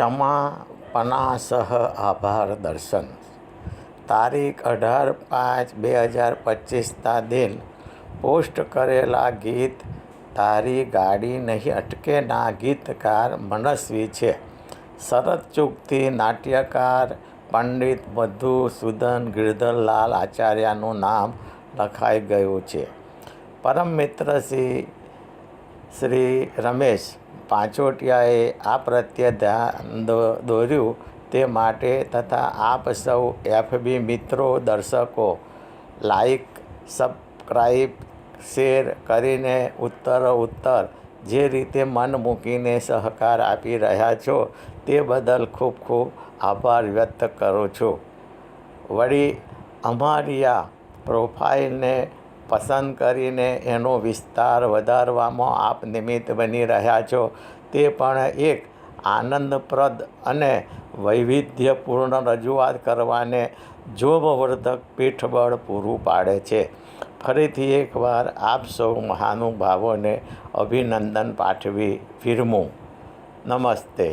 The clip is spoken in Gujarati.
ક્ષમાપનાસહ આભાર દર્શન. તારીખ અઢાર પાંચ બે હજાર પચીસના દિન પોસ્ટ કરેલા ગીત, તારી ગાડી નહીં અટકેના ગીતકાર મનસ્વી છે. શરદ ચૂકથી નાટ્યકાર, પંડિત મધુસૂદન ગિરધરલાલ આચાર્યનું નામ લખાઈ ગયું છે. પરમ મિત્ર શ્રી શ્રી રમેશ પાંચોટિયાએ આ પ્રત્યે ધ્યાન દોર્યું તે માટે તથા આપ સૌ એફબી મિત્રો દર્શકો લાઈક સબસ્ક્રાઈબ શેર કરીને ઉત્તર ઉત્તર જે રીતે મન મૂકીને સહકાર આપી રહ્યા છો તે બદલ ખૂબ ખૂબ આભાર વ્યક્ત કરું છું. વળી અમારી આ પ્રોફાઇલને પસંદ કરીને એનો વિસ્તાર વધારવામાં આપ નિમિત્ત બની રહ્યા છો. તે પણ એક આનંદપ્રદ અને વૈવિધ્યપૂર્ણ રજૂઆત કરવાને જોબવર્ધક પીઠબળ પૂરું પાડે છે. ફરીથી એકવાર આપ સૌ મહાનુભાવોને અભિનંદન પાઠવી ફિરમું. નમસ્તે.